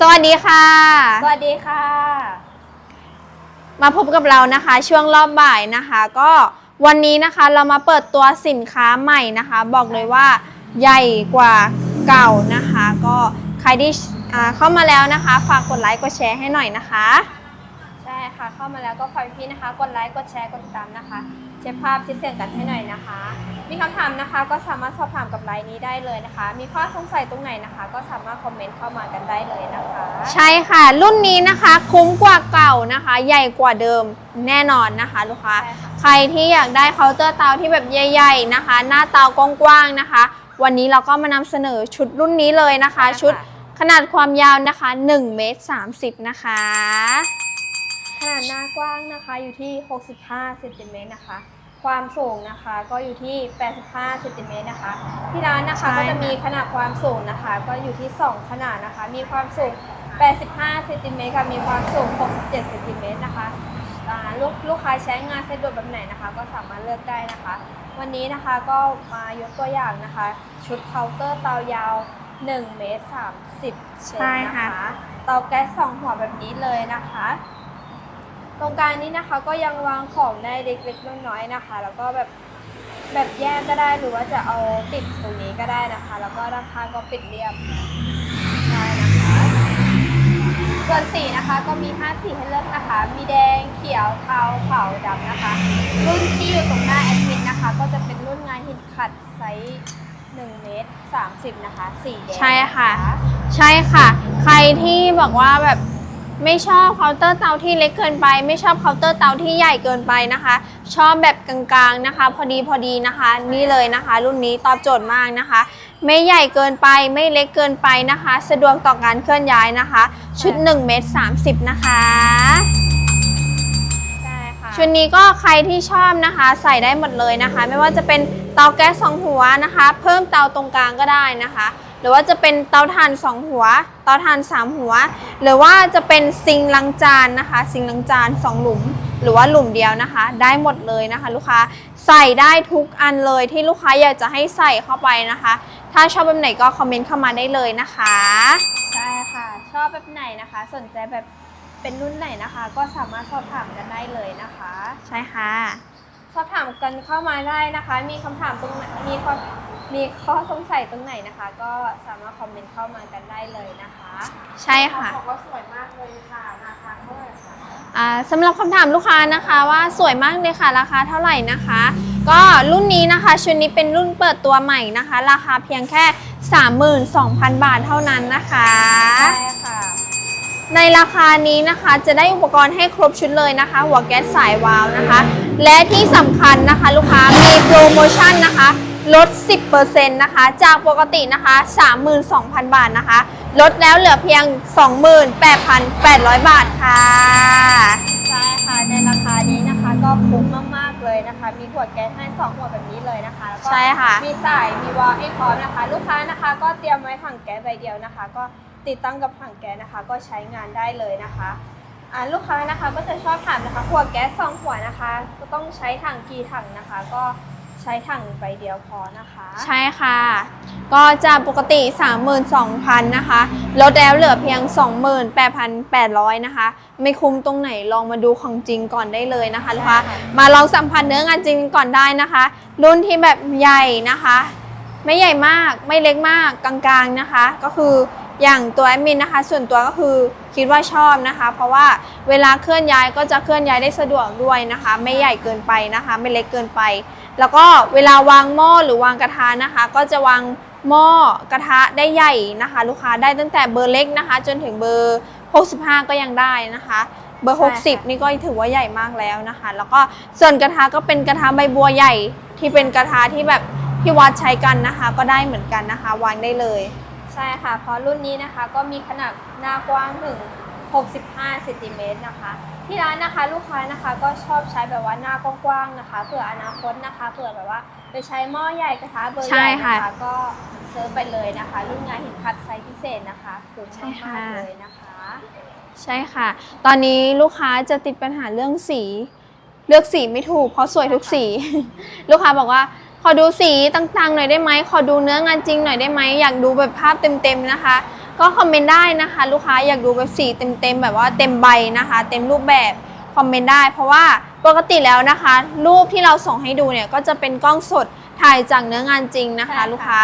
สวัสดีค่ะ สวัสดีค่ะ มาพบกับเรานะคะช่วงรอบบ่ายนะคะ ก็วันนี้นะคะเรามาเปิดตัวสินค้าใหม่นะคะ บอกเลยว่าใหญ่กว่าเก่านะคะ ก็ใครที่อ่าเข้ามาแล้วนะคะ ฝากกดไลค์กดแชร์ให้หน่อยนะคะ ใช่ค่ะเข้ามาแล้วก็ขอให้พี่นะคะ กดไลค์กดแชร์กดติดตามนะคะ เช็คภาพเช็คเสียงกันให้หน่อยนะคะ มีคำถามนะคะก็สามารถสอบถามกับไลน์นี้ได้เลยนะคะ มีข้อสงสัยตรงไหนนะคะ ก็สามารถคอมเมนต์เข้ามากันได้เลยนะคะ ใช่ค่ะ รุ่นนี้นะคะคุ้มกว่าเก่านะคะ ใหญ่กว่าเดิมแน่นอนนะคะลูกค้าใช่ค่ะใครที่อยากได้เคาน์เตอร์เตาที่แบบใหญ่ ๆนะคะ หน้าเตากว้างๆนะคะ วันนี้เราก็มานำเสนอชุดรุ่นนี้เลยนะคะใช่ค่ะชุดขนาดความยาวนะคะ1เมตร30 นะคะ ขนาดหน้ากว้างนะคะอยู่ที่ 65เซนติเมตรนะคะ ความสูงนะคะก็อยู่ที่ 85เซนติเมตรนะคะ ที่ร้านนะคะใช่ก็จะค่ะมีขนาดความสูงนะคะ ก็อยู่ที่ 2 ขนาดนะคะ มีความสูง 85เซนติเมตรกับมีความสูง 67เซนติเมตรนะคะอ่าลูกลูกค้าใช้งานสะดวกแบบไหนนะคะ ก็สามารถเลือกได้นะคะ วันนี้นะคะก็มายกตัวอย่างนะคะ ชุดเคาน์เตอร์เตายาว 1 เมตร 30เซนใช่นะค่ะคะ เตาแก๊สสองหัวแบบนี้เลยนะคะ ตรงกลางนี้นะคะก็ยังวางของได้เล็กๆน้อยๆนะคะ แล้วก็แบบแบบแยกก็ได้หรือว่าจะเอาติดตรงนี้ก็ได้นะคะ แล้วก็ด้านข้างก็ปิดเรียบได้นะคะส่วนสีนะคะก็มี 5 สีให้เลือกนะคะ มีแดงเขียวเทาขาวดำนะคะ รุ่นที่อยู่ตรงหน้าแอดมินนะคะ ก็จะเป็นรุ่นงานหินขัดไซส์1เมตร30 นะคะสีแดงใช่ค่ะ ใช่ค่ะ ใครที่บอกว่าแบบ ไม่ชอบเคาน์เตอร์เตาที่เล็กเกินไป ไม่ชอบเคาน์เตอร์เตาที่ใหญ่เกินไปนะคะ ชอบแบบกลางๆนะคะ พอดีพอดีนะคะ นี่เลยนะคะ รุ่นนี้ตอบโจทย์มากนะคะ ไม่ใหญ่เกินไปไม่เล็กเกินไปนะคะ สะดวกต่อการเคลื่อนย้ายนะคะ ชุด1เมตร30 นะคะใช่ค่ะชุดนี้ก็ใครที่ชอบนะคะ ใส่ได้หมดเลยนะคะ ไม่ว่าจะเป็นเตาแก๊สสองหัวนะคะ เพิ่มเตาตรงกลางก็ได้นะคะ หรือว่าจะเป็นเตาถ่านสองหัว เตาถ่านสามหัว หรือว่าจะเป็นซิงค์ล้างจานนะคะ ซิงค์ล้างจานสองหลุม หรือว่าหลุมเดียวนะคะ ได้หมดเลยนะคะ ลูกค้าใส่ได้ทุกอันเลยที่ลูกค้าอยากจะให้ใส่เข้าไปนะคะ ถ้าชอบแบบไหนก็คอมเมนต์เข้ามาได้เลยนะคะใช่ค่ะ ชอบแบบไหนนะคะ สนใจแบบเป็นรุ่นไหนนะคะ ก็สามารถสอบถามกันได้เลยนะคะ ใช่ค่ะส อบถามกันเข้ามาได้นะคะ มีคำถามตรงไหนมีข้อมีข้อสงสัยตรงไหนนะคะ ก็สามารถคอมเมนต์เข้ามากันได้เลยนะคะ ใช่ค่ะ บอกว่าสวยมากเลยค่ะ ราคาเท่าไหร่คะอ่าสำหรับคำถามลูกค้านะคะว่าสวยมากเลยค่ะราคาเท่าไหร่นะคะ ก็รุ่นนี้นะคะชุดนี้เป็นรุ่นเปิดตัวใหม่นะคะ ราคาเพียงแค่ 32,000 บาทเท่านั้นนะคะ ใช่ค่ะ ในราคานี้นะคะจะได้อุปกรณ์ให้ครบชุดเลยนะคะ หัวแก๊สสายวาล์วนะคะ และที่สำคัญนะคะลูกค้ามีโปรโมชั่นนะคะลด 10%นะคะ จากปกตินะคะ 32,000 บาทนะคะ ลดแล้วเหลือเพียง 28,800 บาทค่ะ ใช่ค่ะ ในราคานี้นะคะก็คุ้มมาก ๆ เลยนะคะ มีขวดแก๊สให้สองขวดแบบนี้เลยนะคะ แล้วก็ใช่ค่ะ มีสาย มีวาล์วให้พร้อมนะคะ ลูกค้านะคะ ก็เตรียมไว้ถังแก๊สใบเดียวนะคะ ก็ ติดตั้งกับถังแก๊สนะคะ ก็ใช้งานได้เลยนะคะอ่าลูกค้านะคะก็จะชอบถามนะคะขวดแก๊สสองขวดนะคะ ก็ต้องใช้ถังกี่ถังนะคะ ก็ใช้ถังใบเดียวพอนะคะ ใช่ค่ะ ก็จะปกติ 32,000นะคะลดแล้วเหลือเพียง 28,800นะคะ ไม่คุ้มตรงไหนลองมาดูของจริงก่อนได้เลยนะคะลูกค้าใช่ค่ะมาลองสัมผัสเนื้องานจริงก่อนได้นะคะ รุ่นที่แบบใหญ่นะคะ ไม่ใหญ่มากไม่เล็กมากกลางๆนะคะ ก็คืออย่างตัวแอดมินนะคะ ส่วนตัวก็คือคิดว่าชอบนะคะ เพราะว่าเวลาเคลื่อนย้ายก็จะเคลื่อนย้ายได้สะดวกด้วยนะคะ ไม่ใหญ่เกินไปนะคะ ไม่เล็กเกินไป แล้วก็เวลาวางหม้อหรือวางกระทะนะคะ ก็จะวางหม้อกระทะได้ใหญ่นะคะ ลูกค้าได้ตั้งแต่เบอร์เล็กนะคะ จนถึงเบอร์ 65 ก็ยังได้นะคะ เบอร์ใช่ค่ะ60 นี่ก็ถือว่าใหญ่มากแล้วนะคะ แล้วก็ส่วนกระทะก็เป็นกระทะใบบัวใหญ่ที่เป็นกระทะที่แบบ ที่วัดใช้กันนะคะ ก็ได้เหมือนกันนะคะ วางได้เลย ใช่ค่ะ เพราะรุ่นนี้นะคะก็มีขนาดหน้ากว้างถึง 65เซนติเมตรนะคะ ที่ร้านนะคะลูกค้านะคะก็ชอบใช้แบบว่าหน้ากว้างๆนะคะเผื่ออนาคตนะคะเผื่อแบบว่าไปใช้หม้อใหญ่กระทะเบอร์ใช่ใหญ่ค่ะนะคะก็เซิร์ฟไปเลยนะคะ รุ่นงานหินคัดไซส์พิเศษนะคะคุ้มใช่ค่ะมากๆเลยนะคะ ใช่ค่ะ ตอนนี้ลูกค้าจะติดปัญหาเรื่องสี เลือกสีไม่ถูกเพราะสวยทุกสี ลูกค้าบอกว่าข อดูสีต่างๆหน่อยได้ไหมขอดูเนื้องานจริงหน่อยได้ไหมอยากดูแบบภาพเต็มๆนะคะ ก็คอมเมนต์ได้นะคะ ลูกค้าอยากดูแบบสีเต็มๆแบบว่าเต็มใบนะคะ เต็มรูปแบบคอมเมนต์ได้ เพราะว่าปกติแล้วนะคะ รูปที่เราส่งให้ดูเนี่ยก็จะเป็นกล้องสดถ่ายจากเนื้องานจริงนะคะ ลูกค้า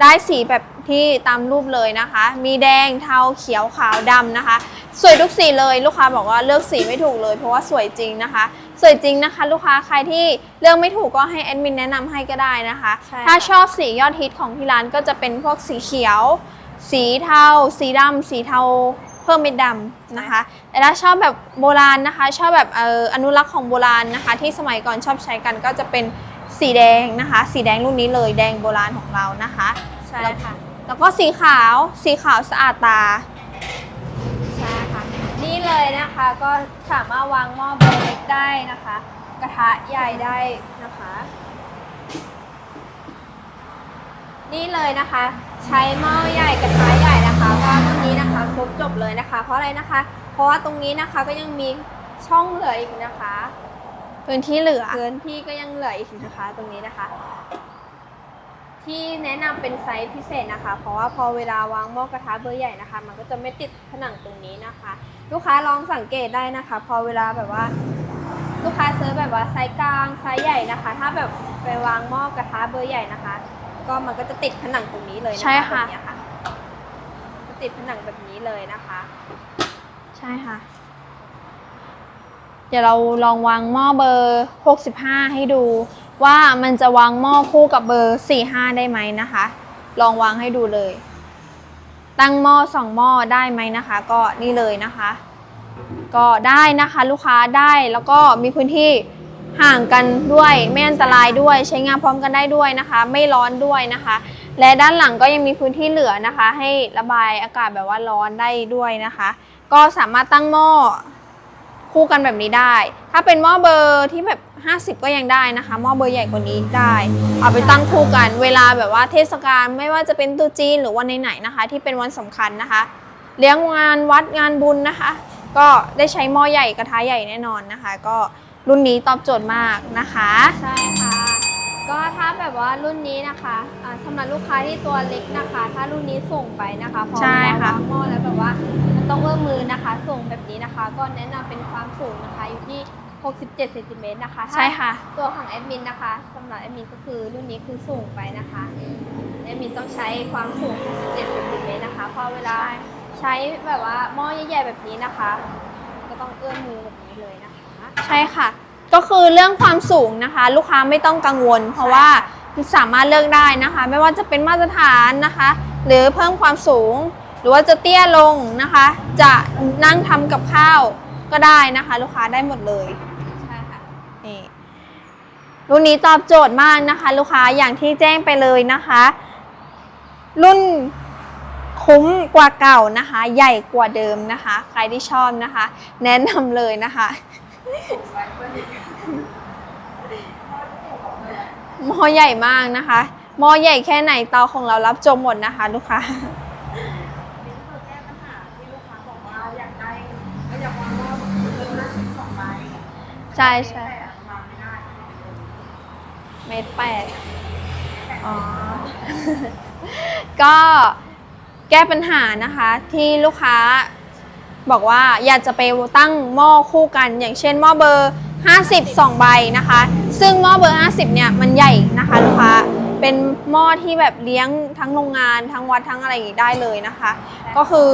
ได้สีแบบที่ตามรูปเลยนะคะ มีแดงเทาเขียวขาวดำนะคะ สวยทุกสีเลยลูกค้าบอกว่าเลือกสีไม่ถูกเลย เพราะว่าสวยจริงนะคะส วยจริงนะคะ ลูกค้าใครที่เลือกไม่ถูกก็ให้แอดมินแนะนำให้ก็ได้นะคะ ใช่ถ้าค่ะชอบสียอดฮิตของที่ร้านก็จะเป็นพวกสีเขียว สีเทา สีดำสีเทาเพิ่มเม็ดดำนะคะ แต่ถ้าชอบแบบโบราณนะคะ ชอบแบบเอออนุรักษ์ของโบราณนะคะ ที่สมัยก่อนชอบใช้กันก็จะเป็นสีแดงนะคะ สีแดงรุ่นนี้เลยแดงโบราณของเรานะคะ ใช่ค่ะ แล้วก็สีขาว สีขาวสะอาดตาใช่ค่ะ นี่เลยนะคะก็สามารถวางหม้อเบอร์เล็กได้นะคะ กระทะใหญ่ได้นะคะ นี่เลยนะคะ ใช้หม้อใหญ่กระทะใหญ่นะคะก็ตรงนี้นะคะครบจบเลยนะคะ เพราะอะไรนะคะ เพราะว่าตรงนี้นะคะก็ยังมีช่องเหลืออีกนะคะ พื้นที่เหลือพื้นที่ก็ยังเหลืออีกนะคะ ตรงนี้นะคะ ที่แนะนำเป็นไซส์พิเศษนะคะ เพราะว่าพอเวลาวางหม้อกระทะเบอร์ใหญ่นะคะ มันก็จะไม่ติดผนังตรงนี้นะคะ ลูกค้าลองสังเกตได้นะคะ พอเวลาแบบว่า ลูกค้าซื้อแบบว่าไซส์กลางไซส์ใหญ่นะคะ ถ้าแบบไปวางหม้อกระทะเบอร์ใหญ่นะคะ ก็มันก็จะติดผนังตรงนี้เลยนะคะใช่ค่ะ แบบเนี้ยค่ะจะติดผนังแบบนี้เลยนะคะ ใช่ค่ะ เดี๋ยวเราลองวางหม้อเบอร์ 65 ให้ดู ว่ามันจะวางหม้อคู่กับเบอร์ 45 ได้ไหมนะคะ ลองวางให้ดูเลย ตั้งหม้อสองหม้อได้ไหมนะคะ ก็นี่เลยนะคะ ก็ได้นะคะลูกค้าได้แล้วก็มีพื้นที่ห่างกันด้วยไม่อันตรายด้วยใช้งานพร้อมกันได้ด้วยนะคะ ไม่ร้อนด้วยนะคะ และด้านหลังก็ยังมีพื้นที่เหลือนะคะ ให้ระบายอากาศแบบว่าร้อนได้ด้วยนะคะ ก็สามารถตั้งหม้อคู่กันแบบนี้ได้ ถ้าเป็นหม้อเบอร์ที่แบบ 50 ก็ยังได้นะคะหม้อเบอร์ใหญ่กว่านี้ได้ เอาไปตั้งคู่กัน เวลาแบบว่าเทศกาลไม่ว่าจะเป็นตรุษจีนหรือวันไหนๆนะคะ ที่เป็นวันสำคัญนะคะ เลี้ยงงานวัดงานบุญนะคะ ก็ได้ใช้หม้อใหญ่กระทะใหญ่แน่นอนนะคะ ก็รุ่นนี้ตอบโจทย์มากนะคะใช่ค่ะก็ถ้าแบบว่ารุ่นนี้นะคะอ่าสำหรับลูกค้าที่ตัวเล็กนะคะ ถ้ารุ่นนี้ส่งไปนะคะพอใช่ค่ะวางหม้อแล้วแบบว่ามันต้องเอื้อมมือนะคะ ส่งแบบนี้นะคะ ก็แนะนำเป็นความสูงนะคะอยู่ที่ 67เซนติเมตรนะคะถ้าใช่ค่ะ ตัวของแอดมินนะคะสำหรับแอดมินก็คือรุ่นนี้คือสูงไปนะคะแอดมินต้องใช้ความสูง17เซนติเมตรนะคะเพอเวลาใช้แบบว่าหม้อใหญ่ๆแบบนี้นะคะ ก็ต้องเอื้อมมือแบบนี้เลยนะคะ ใช่ค่ะ ก็คือเรื่องความสูงนะคะ ลูกค้าไม่ต้องกังวล เพราะว่าสามารถเลือกได้นะคะ ไม่ว่าจะเป็นมาตรฐานนะคะ หรือเพิ่มความสูง หรือว่าจะเตี้ยลงนะคะ จะนั่งทำกับข้าวก็ได้นะคะ ลูกค้าได้หมดเลยใช่ค่ะ นี่รุ่นนี้ตอบโจทย์มากนะคะ ลูกค้าอย่างที่แจ้งไปเลยนะคะ รุ่นคุ้มกว่าเก่านะคะ ใหญ่กว่าเดิมนะคะ ใครที่ชอบนะคะ แนะนำเลยนะคะหม้อใหญ่มากนะคะหม้อใหญ่แค่ไหนเตาของเรารับจมหมดนะคะ ลูกค้านี่ก็คือแก้ปัญหาที่ลูกค้าบอกว่าอยากได้ก็อยากวางว่าเริ่มละสิบสองใบใช่ใช่ แต่วางไม่ได้ เมตรแปดอ๋อ ก็แก้ปัญหานะคะที่ลูกค้าบอกว่าอยากจะไปตั้งหม้อคู่กัน อย่างเช่นหม้อเบอร์ 50 2 ใบนะคะ ซึ่งหม้อเบอร์ 50 เนี่ยมันใหญ่นะคะลูกค้าเป็นหม้อที่แบบเลี้ยงทั้งโรงงานทั้งวัดทั้งอะไรอย่างนี้ได้เลยนะคะ ก็คือ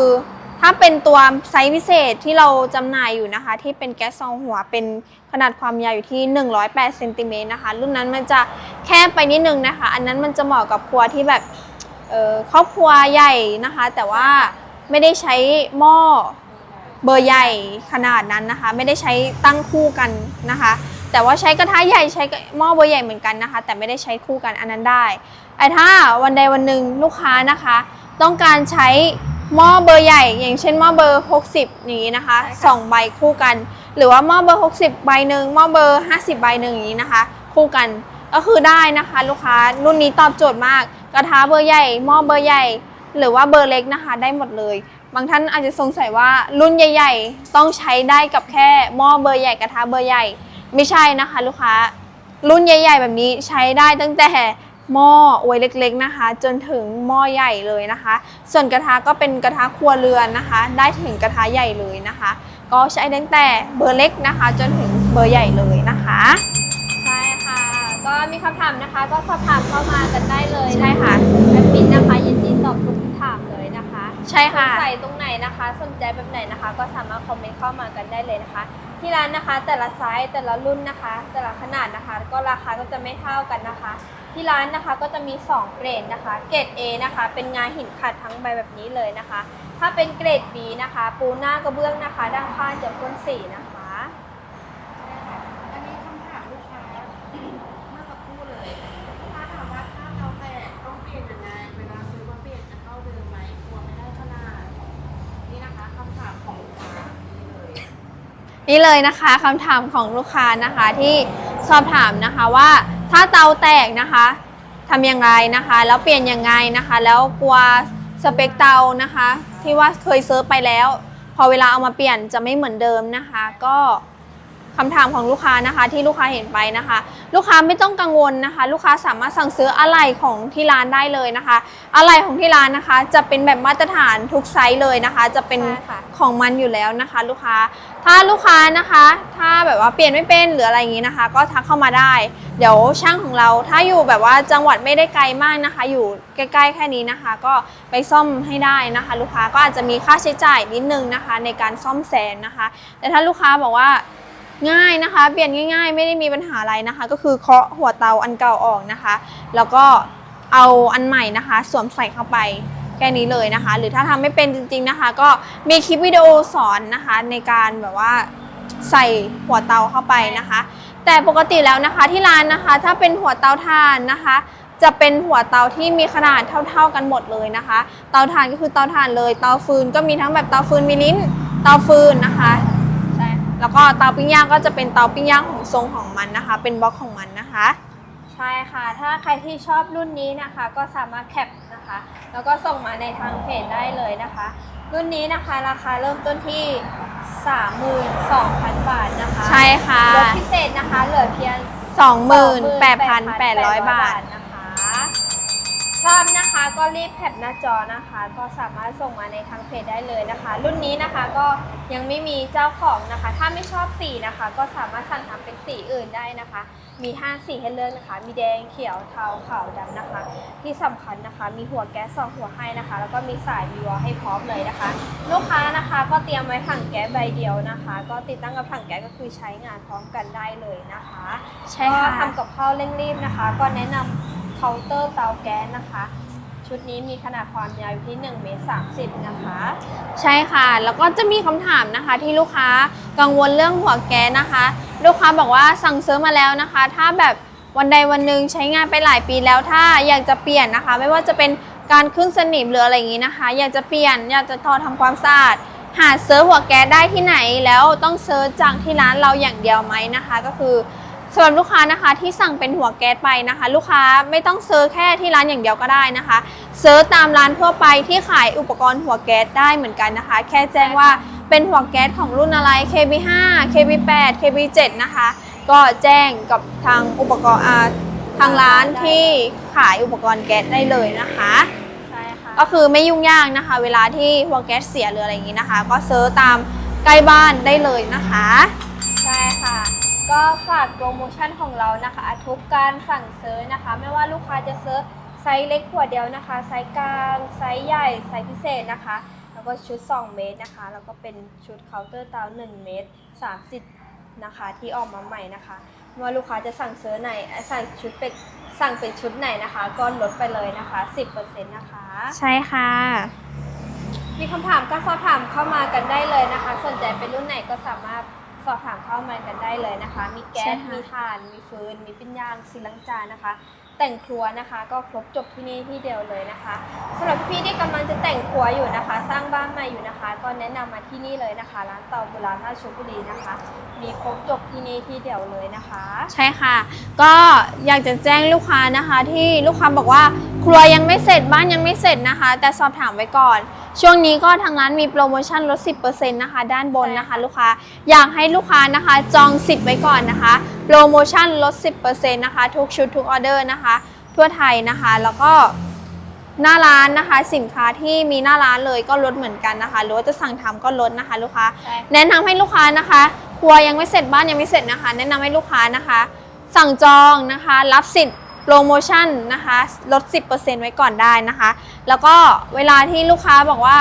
ถ้าเป็นตัวไซส์พิเศษที่เราจำหน่ายอยู่นะคะ ที่เป็นแก๊สซองหัวเป็นขนาดความยาวอยู่ที่ 108เซนติเมตรนะคะ รุ่นนั้นมันจะแคบไปนิดนึงนะคะ อันนั้นมันจะเหมาะกับครัวที่แบบเอ่อครอบครัวใหญ่นะคะ แต่ว่าไม่ได้ใช้หม้อเบอร์ใหญ่ขนาดนั้นนะคะ ไม่ได้ใช้ตั้งคู่กันนะคะ แต่ว่าใช้กระทะใหญ่ใช้หม้อเบอร์ใหญ่เหมือนกันนะคะ แต่ไม่ได้ใช้คู่กันอันนั้นได้ไอ้ถ้าวันใดวันหนึ่งลูกค้านะคะ ต้องการใช้ หม้อเบอร์ใหญ่อย่างเช่นหม้อเบอร์ 60 อย่างนี้นะคะใช่ค่ะสองใบคู่กัน หรือว่าหม้อเบอร์ 60 ใบหนึ่งหม้อเบอร์ 50 ใบหนึ่งอย่างนี้นะคะ คู่กันก็คือได้นะคะ ลูกค้ารุ่นนี้ตอบโจทย์มาก กระทะเบอร์ใหญ่หม้อเบอร์ใหญ่ หรือว่าเบอร์เล็กนะคะ ได้หมดเลย บางท่านอาจจะสงสัยว่ารุ่นใหญ่ ๆ ต้องใช้ได้กับแค่หม้อเบอร์ใหญ่กระทะเบอร์ใหญ่ ไม่ใช่นะคะ ลูกค้ารุ่นใหญ่ ๆ แบบนี้ใช้ได้ตั้งแต่ หม้ออวยเล็กๆนะคะ จนถึงหม้อใหญ่เลยนะคะ ส่วนกระทะก็เป็นกระทะครัวเรือนนะคะ ได้ถึงกระทะใหญ่เลยนะคะ ก็ใช้ตั้งแต่เบอร์เล็กนะคะ จนถึงเบอร์ใหญ่เลยนะคะใช่ค่ะ ก็มีคำถามนะคะ ก็สอบถามเข้ามากันได้เลยใช่ค่ะแอดมินนะคะยินดีตอบทุกคำถามเลยนะคะใช่ค่ะสงสัยตรงไหนนะคะสนใจแบบไหนนะคะ ก็สามารถคอมเมนต์เข้ามากันได้เลยนะคะที่ร้านนะคะแต่ละไซส์แต่ละรุ่นนะคะ แต่ละขนาดนะคะ ก็ราคาก็จะไม่เท่ากันนะคะ ที่ร้านนะคะก็จะมี 2 เกรดนะคะ เกรด A นะคะ เป็นงาหินขัดทั้งใบแบบนี้เลยนะคะ ถ้าเป็นเกรด B นะคะ ปูหน้ากระเบื้องนะคะ ด้านข้างจะพ่นสีนะคะ อันนี้คำถามลูกค้าเมื่อสักครู่เลยลูกค้าถามว่าถ้าเราแตกต้องเปลี่ยนยังไงเวลาซื้อมาเปลี่ยนจะเท่าเดิมไหมกลัวไม่ได้ขนาดนี่นะคะคำถามของลูกค้านี่เลยนี่เลยนะคะคำถามของลูกค้านะคะที่สอบถามนะคะว่า ถ้าเตาแตกนะคะทำอย่างไรนะคะ แล้วเปลี่ยนยังไงนะคะ แล้วกลัวสเปคเตานะคะ ที่ว่าเคยเซิร์ฟไปแล้ว พอเวลาเอามาเปลี่ยนจะไม่เหมือนเดิมนะคะ ก็ คำถามของลูกค้านะคะ ที่ลูกค้าเห็นไปนะคะ ลูกค้าไม่ต้องกังวลนะคะ ลูกค้าสามารถสั่งซื้ออะไหล่ของที่ร้านได้เลยนะคะ อะไหล่ของที่ร้านนะคะ จะเป็นแบบมาตรฐานทุกไซส์เลยนะคะ จะเป็นใช่ค่ะของมันอยู่แล้วนะคะ ลูกค้า ถ้าลูกค้านะคะ ถ้าแบบว่าเปลี่ยนไม่เป็นหรืออะไรอย่างนี้นะคะ ก็ทักเข้ามาได้ เดี๋ยวช่างของเราถ้าอยู่แบบว่าจังหวัดไม่ได้ไกลมากนะคะ อยู่ใกล้ๆแค่นี้นะคะ ก็ไปซ่อมให้ได้นะคะ ลูกค้าก็อาจจะมีค่าใช้จ่ายนิดนึงนะคะ ในการซ่อมแซมนะคะ แต่ถ้าลูกค้าบอกว่า ง่ายนะคะ เปลี่ยนง่าย ๆ ไม่ได้มีปัญหาอะไรนะคะ ก็คือเคาะหัวเตาอันเก่าออกนะคะ แล้วก็เอาอันใหม่นะคะ สวมใส่เข้าไปแค่นี้เลยนะคะ หรือถ้าทำไม่เป็นจริง ๆนะคะ ก็มีคลิปวิดีโอสอนนะคะ ในการแบบว่าใส่หัวเตาเข้าไปนะคะ แต่ปกติแล้วนะคะที่ร้านนะคะ ถ้าเป็นหัวเตาถ่านนะคะ จะเป็นหัวเตาที่มีขนาดเท่า ๆกันหมดเลยนะคะ เตาถ่านก็คือเตาถ่านเลย เตาฟืนก็มีทั้งแบบเตาฟืนมีลิ้น เตาฟืนนะคะ แล้วก็เตาปิ้งย่างก็จะเป็นเตาปิ้งย่างของทรงของมันนะคะ เป็นบล็อกของมันนะคะ ใช่ค่ะ ถ้าใครที่ชอบรุ่นนี้นะคะ ก็สามารถแคปนะคะ แล้วก็ส่งมาในทางเพจได้เลยนะคะ รุ่นนี้นะคะราคาเริ่มต้นที่ 32,000 บาทนะคะใช่ค่ะลดพิเศษนะคะเหลือเพียง 28,800 บาทนะคะ ชอบนะคะก็รีบแคปหน้าจอนะคะ ก็สามารถส่งมาในทางเพจได้เลยนะคะ รุ่นนี้นะคะก็ยังไม่มีเจ้าของนะคะ ถ้าไม่ชอบสีนะคะ ก็สามารถสั่งทำเป็นสีอื่นได้นะคะ มี 5 สีให้เลือกนะคะ มีแดงเขียวเทาขาวดำนะคะ ที่สำคัญนะคะ มีหัวแก๊สสองหัวให้นะคะ แล้วก็มีสายวีวอให้พร้อมเลยนะคะ ลูกค้านะคะก็เตรียมไว้ถังแก๊สใบเดียวนะคะ ก็ติดตั้งกับถังแก๊สก็คือใช้งานพร้อมกันได้เลยนะคะใช่ก็ค่ะทำกับข้าวเร่งรีบนะคะ ก็แนะนำ เคาน์เตอร์เตาแก๊สนะคะ ชุดนี้มีขนาดความยาวอยู่ที่1เมตร30 นะคะ ใช่ค่ะ แล้วก็จะมีคำถามนะคะที่ลูกค้ากังวลเรื่องหัวแก๊สนะคะ ลูกค้าบอกว่าสั่งซื้อมาแล้วนะคะ ถ้าแบบวันใดวันหนึ่งใช้งานไปหลายปีแล้วถ้าอยากจะเปลี่ยนนะคะ ไม่ว่าจะเป็นการขึ้นสนิมหรืออะไรอย่างนี้นะคะ อยากจะเปลี่ยนอยากจะทอทำความสะอาดหาเซิร์ชหัวแก๊สได้ที่ไหนแล้วต้องเซิร์ชจากที่ร้านเราอย่างเดียวไหมนะคะ ก็คือ สำหรับลูกค้านะคะที่สั่งเป็นหัวแก๊สไปนะคะ ลูกค้าไม่ต้องเซิร์ชแค่ที่ร้านอย่างเดียวก็ได้นะคะ เซิร์ชตามร้านทั่วไปที่ขายอุปกรณ์หัวแก๊สได้เหมือนกันนะคะ แค่แจ้งว่าเป็นหัวแก๊สของรุ่นอะไร KB5 KB8 KB7 นะคะ ก็แจ้งกับทางอุปกรณ์อ่าทางร้านที่ขายอุปกรณ์แก๊สได้เลยนะคะใช่ค่ะก็คือไม่ยุ่งยากนะคะ เวลาที่หัวแก๊สเสียหรืออะไรอย่างนี้นะคะ ก็เซิร์ชตามใกล้บ้านได้เลยนะคะ ใช่ค่ะ ก็ฝากโปรโมชั่นของเรานะคะทุกการสั่งซื้อนะคะ ไม่ว่าลูกค้าจะซื้อไซส์เล็กขวดเดียวนะคะ ไซส์กลางไซส์ใหญ่ไซส์พิเศษนะคะ แล้วก็ชุด 2 เมตรนะคะ แล้วก็เป็นชุดเคาน์เตอร์เตา1เมตร 30 นะคะ ที่ออกมาใหม่นะคะไม่ว่าลูกค้าจะสั่งซื้อไหนเอ่อสั่งชุดเป็นสั่งเป็นชุดไหนนะคะ ก็ลดไปเลยนะคะ 10%นะคะ ใช่ค่ะ มีคำถามก็สอบถามเข้ามากันได้เลยนะคะ สนใจเป็นรุ่นไหนก็สามารถ สอบถามเข้ามากันได้เลยนะคะ มีแก๊ใช่สค่ะ มีถ่าน มีฟืน มีปิ้งย่างซีลังจานนะคะ แต่งครัวนะคะ ก็ครบจบที่นี่ที่เดียวเลยนะคะสำหรับพี่ที่กำลังจะแต่งครัวอยู่นะคะ สร้างบ้านใหม่อยู่นะคะ ก็แนะนำมาที่นี่เลยนะคะ ร้านเตาโบราณราชบุรีนะคะ มีครบจบที่นี่ที่เดียวเลยนะคะ ใช่ค่ะ ก็อยากจะแจ้งลูกค้านะคะ ที่ลูกค้าบอกว่า ครัวยังไม่เสร็จบ้านยังไม่เสร็จนะคะ แต่สอบถามไว้ก่อน ช่วงนี้ก็ทางร้านมีโปรโมชั่นลด 10%นะคะ ด้านบนนะคะ ลูกค้าอยากให้ลูกค้านะคะ จองสิทธิ์ไว้ก่อนนะคะ โปรโมชั่นลด 10%นะคะ ทุกชุดทุกออเดอร์นะคะททั่วไทยนะคะ แล้วก็หน้าร้านนะคะ สินค้าที่มีหน้าร้านเลยก็ลดเหมือนกันนะคะ หรือว่าจะสั่งทำก็ลดนะคะ ลูกค้าใช่แนะนำให้ลูกค้านะคะครัวยังไม่เสร็จบ้านยังไม่เสร็จนะคะ แนะนำให้ลูกค้านะคะ สั่งจองนะคะ รับสิทธิ์ โปรโมชั่นนะคะลด 10%ไว้ก่อนได้นะคะ แล้วก็เวลาที่ลูกค้าบอกว่า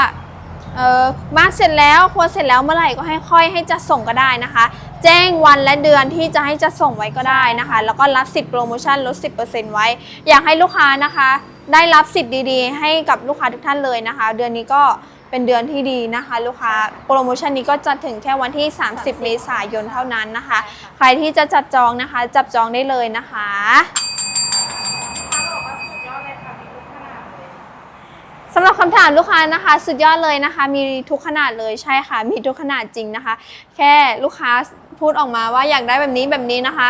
เออบ้านเสร็จแล้วครัวเสร็จแล้วเมื่อไหร่ก็ให้ค่อยให้จะส่งก็ได้นะคะ แจ้งวันและเดือนที่จะให้จะส่งไว้ก็ได้นะคะ แล้วก็รับสิทธิ์โปรโมชั่นลด 10%ไว้ อยากให้ลูกค้านะคะ ได้รับสิทธิ์ดีๆ ให้กับลูกค้าทุกท่านเลยนะคะ เดือนนี้ก็เป็นเดือนที่ดีนะคะ ลูกค้าโปรโมชั่นนี้ก็จะถึงแค่วันที่ 30 เมษายนเท่านั้นนะคะ ใครที่จะจัดจองนะคะ จับจองได้เลยนะคะ ถ้าบอกว่าสุดยอดเลยค่ะมีทุกขนาดเลย สำหรับคำถามลูกค้านะคะ สุดยอดเลยนะคะ มีทุกขนาดเลยใช่ค่ะ มีทุกขนาดจริงนะคะ แค่ลูกค้าพูดออกมาว่าอยากได้แบบนี้แบบนี้นะคะ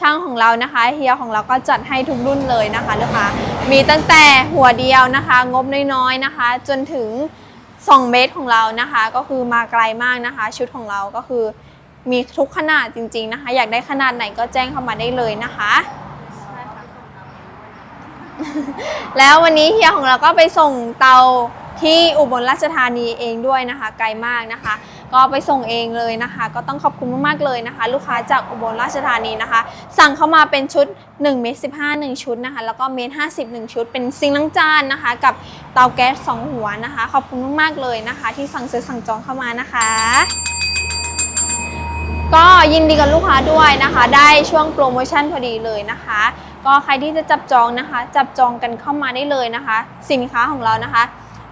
ช่างของเรานะคะเฮียของเราก็จัดให้ทุกรุ่นเลยนะคะลูกค้ามีตั้งแต่หัวเดียวนะคะ งบน้อยๆนะคะ จนถึง 2 เมตรของเรานะคะ ก็คือมาไกลมากนะคะ ชุดของเราก็คือมีทุกขนาดจริง ๆนะคะ อยากได้ขนาดไหนก็แจ้งเข้ามาได้เลยนะคะใช่ค่ะ แล้ววันนี้เฮียของเราก็ไปส่งเตาที่อุบลราชธานีเองด้วยนะคะ ไกลมากนะคะ ก็ไปส่งเองเลยนะคะ ก็ต้องขอบคุณมากๆเลยนะคะ ลูกค้าจากอุบลราชธานีนะคะ สั่งเข้ามาเป็นชุด1เมตร15 1 ชุดนะคะ แล้วก็เมตร50 1 ชุด เป็นซิงค์ล้างจานนะคะ กับเตาแก๊ส2หัวนะคะ ขอบคุณมากๆเลยนะคะ ที่สั่งซื้อสั่งจองเข้ามานะคะก็ยินดีกับลูกค้าด้วยนะคะ ได้ช่วงโปรโมชั่นพอดีเลยนะคะ ก็ใครที่จะจับจองนะคะ จับจองกันเข้ามาได้เลยนะคะ สินค้าของเรานะคะ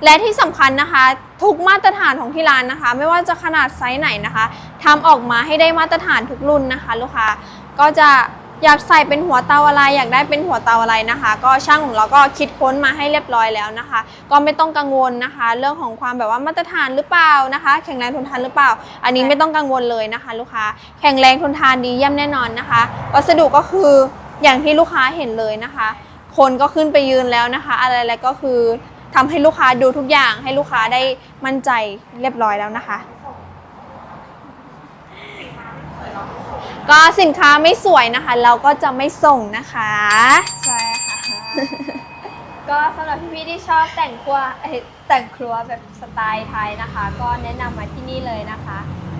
และที่สำคัญนะคะ ทุกมาตรฐานของที่ร้านนะคะ ไม่ว่าจะขนาดไซส์ไหนนะคะทำออกมาให้ได้มาตรฐานทุกรุ่นนะคะ ลูกค้าก็จะอยากใส่เป็นหัวเตาอะไร อยากได้เป็นหัวเตาอะไรนะคะ ก็ช่างของเราก็คิดค้นมาให้เรียบร้อยแล้วนะคะ ก็ไม่ต้องกังวลนะคะ เรื่องของความแบบว่ามาตรฐานหรือเปล่านะคะ แข็งแรงทนทานหรือเปล่า อันนี้ไม่ต้องกังวลเลยนะคะ ลูกค้าแข็งแรงทนทานดีเยี่ยมแน่นอนนะคะ วัสดุก็คือ อย่างที่ลูกค้าเห็นเลยนะคะ คนก็ขึ้นไปยืนแล้วนะคะ อะไรๆก็คือทำให้ลูกค้าดูทุกอย่างให้ลูกค้าได้มั่นใจเรียบร้อยแล้วนะคะ ก็สินค้าไม่สวยนะคะ เราก็จะไม่ส่งนะคะใช่ค่ะ ก็สำหรับพี่ๆที่ชอบแต่งครัวเอ้ยแต่งครัวแบบสไตล์ไทยนะคะ ก็แนะนำมาที่นี่เลยนะคะ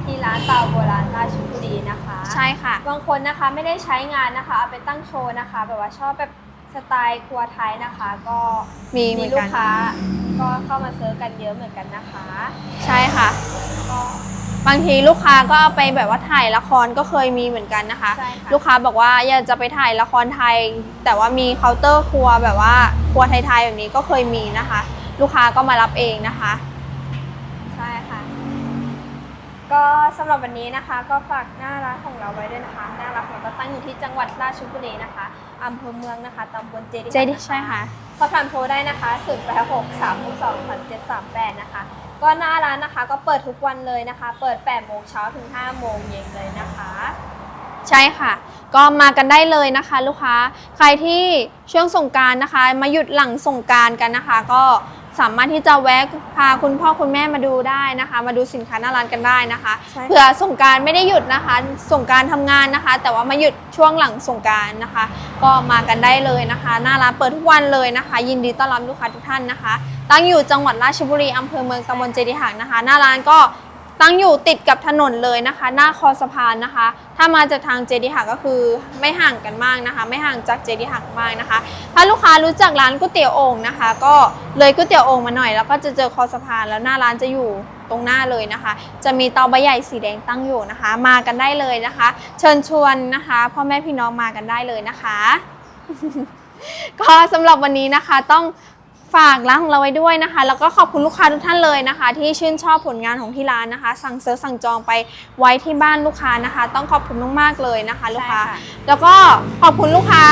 ที่ร้านเตาโบราณราชบุรีนะคะใช่ค่ะ บางคนนะคะไม่ได้ใช้งานนะคะเอาไปตั้งโชว์นะคะแบบว่าชอบแบบสไตล์ครัวไทยนะคะ ก็มีเหมืมีอนลูกักน ค้า ก็เข้ามาซื้อกันเยอะเหมือนกันนะคะใช่ค่ะ ก็บางทีลูกค้าก็เอาไปแบบว่าถ่ายละครก็เคยมีเหมือนกันนะคะ ใช่ค่ะ ลูกค้าบอกว่าอยากจะไปถ่ายละครไทย แต่ว่ามีเคาน์เตอร์ครัวแบบว่าครัวไทยๆแบบนี้ก็เคยมีนะคะ ลูกค้าก็มารับเองนะคะใช่ค่ะ ก็สำหรับวันนี้นะคะก็ฝากหน้าร้านของเราไว้ด้วยนะคะหน้าร้านของเราก็ตั้งอยู่ที่จังหวัดราชบุรีนะคะอำเภอเมืองนะคะตำบลเจดีเจดีใช่ค่ะ สอบถามโทรได้นะคะ0 8 6 3 6 2 3 7 3 8นะคะ ก็หน้าร้านนะคะก็เปิดทุกวันเลยนะคะ เปิด 8 โมงเช้าถึง 5 โมงเย็นเลยนะคะ ใช่ค่ะ ก็มากันได้เลยนะคะ ลูกค้า ใครที่ช่วงสงกรารนะคะ มาหยุดหลังสงกรารกันนะคะ ก็ สามารถที่จะแวะพาคุณพ่อคุณแม่มาดูได้นะคะ มาดูสินค้าหน้าร้านกันได้นะคะใช่ค่ะ เผื่อสงกรารไม่ได้หยุดนะคะสงกรารทำงานนะคะ แต่ว่ามาหยุดช่วงหลังสงกรารนะคะ ก็มากันได้เลยนะคะ หน้าร้านเปิดทุกวันเลยนะคะ ยินดีต้อนรับลูกค้าทุกท่านนะคะ ตั้งอยู่จังหวัดราชบุรีอำเภอเมืองตำบลเจดีหักนะคะ หน้าร้านก็ ตั้งอยู่ติดกับถนนเลยนะคะ หน้าคอสะพานนะคะ ถ้ามาจากทางเจดีหักก็คือไม่ห่างกันมากนะคะ ไม่ห่างจากเจดีหักมากนะคะ ถ้าลูกค้ารู้จักร้านก๋วยเตี๋ยวโอ่งนะคะ ก็เลยก๋วยเตี๋ยวโอ่งมาหน่อย แล้วก็จะเจอคอสะพานแล้วหน้าร้านจะอยู่ตรงหน้าเลยนะคะ จะมีเตาใบใหญ่สีแดงตั้งอยู่นะคะ มากันได้เลยนะคะ เชิญชวนนะคะพ่อแม่พี่น้องมากันได้เลยนะคะ ก็สำหรับวันนี้นะคะต้อง ฝากร้านของเราไว้ด้วยนะคะ แล้วก็ขอบคุณลูกค้าทุกท่านเลยนะคะ ที่ชื่นชอบผลงานของที่ร้านนะคะ สั่งเซิร์ฟสั่งจองไปไว้ที่บ้านลูกค้านะคะ ต้องขอบคุณมากๆเลยนะคะ ลูกค้าใช่ค่ะแล้วก็ขอบคุณลูกค้า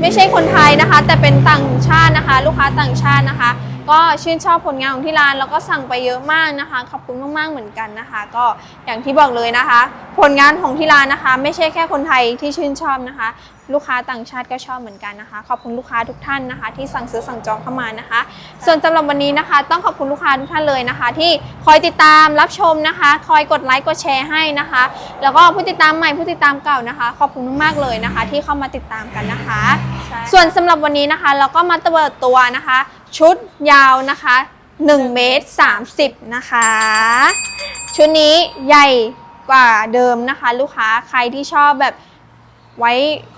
ไม่ใช่คนไทยนะคะ แต่เป็นต่างชาตินะคะ ลูกค้าต่างชาตินะคะ ก็ชื่นชอบผลงานของที่ร้านแล้วก็สั่งไปเยอะมากนะคะ ขอบคุณมากๆเหมือนกันนะคะ ก็อย่างที่บอกเลยนะคะ ผลงานของที่ร้านนะคะ ไม่ใช่แค่คนไทยที่ชื่นชอบนะคะ ลูกค้าต่างชาติก็ชอบเหมือนกันนะคะ ขอบคุณลูกค้าทุกท่านนะคะ ที่สั่งซื้อสั่งจองเข้ามานะคะ ส่วนสำหรับวันนี้นะคะ ต้องขอบคุณลูกค้าทุกท่านเลยนะคะ ที่คอยติดตามรับชมนะคะ คอยกดไลค์กดแชร์ให้นะคะ แล้วก็ผู้ติดตามใหม่ผู้ติดตามเก่านะคะ ขอบคุณมากๆเลยนะคะ ที่เข้ามาติดตามกันนะคะใช่ส่วนสำหรับวันนี้นะคะ เราก็มาเปิดตัวนะคะ ชุดยาวนะคะ1เมตร30 นะคะ ชุดนี้ใหญ่กว่าเดิมนะคะ ลูกค้าใครที่ชอบแบบไว้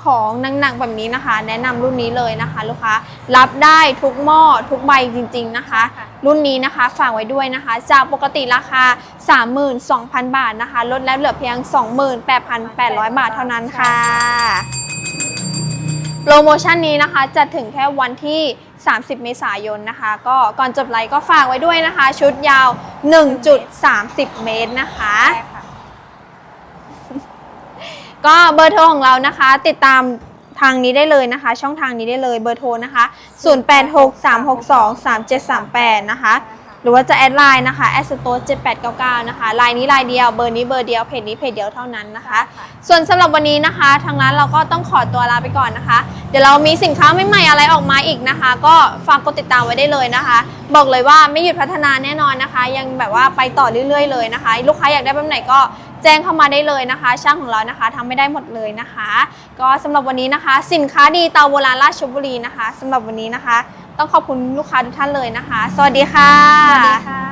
ของหนักๆแบบนี้นะคะ แนะนำรุ่นนี้เลยนะคะ ลูกค้ารับได้ทุกหม้อทุกใบจริง ๆนะคะค่ะรุ่นนี้นะคะฝากไว้ด้วยนะคะ จากปกติราคา 32,000 บาทนะคะ ลดแล้วเหลือเพียง 28,800 บาทเท่านั้นค่ะ โปรโมชั่นนี้นะคะจะถึงแค่วันที่ 30 เมษายนนะคะ ก็ก่อนจบไลฟ์ก็ฝากไว้ด้วยนะคะ ชุดยาว 1.30 เมตรนะคะ ใช่ค่ะ ก็เบอร์โทรของเรานะคะ ติดตามทางนี้ได้เลยนะคะ ช่องทางนี้ได้เลยเบอร์โทรนะคะ 0863623738 นะคะ หรือว่าจะแอดไลน์นะคะแอดสโตร์7899นะคะไลน์นี้ไลน์เดียวเบอร์นี้เบอร์เดียวเพจนี้เพจเดียวเท่านั้นนะคะ ส่วนสำหรับวันนี้นะคะ ทางร้านเราก็ต้องขอตัวลาไปก่อนนะคะ เดี๋ยวเรามีสินค้าใหม่ๆอะไรออกมาอีกนะคะ ก็ฝากกดติดตามไว้ได้เลยนะคะ บอกเลยว่าไม่หยุดพัฒนาแน่นอนนะคะ ยังแบบว่าไปต่อเรื่อยๆ เลยนะคะ ลูกค้าอยากได้แบบไหนก็แจ้งเข้ามาได้เลยนะคะ ช่างของเรานะคะทำไม่ได้หมดเลยนะคะ ก็สำหรับวันนี้นะคะ สินค้าดีเตาโบราณราชบุรีนะคะสำหรับวันนี้นะคะ ต้องขอบคุณลูกค้าทุกท่านเลยนะคะ สวัสดีค่ะ สวัสดีค่ะ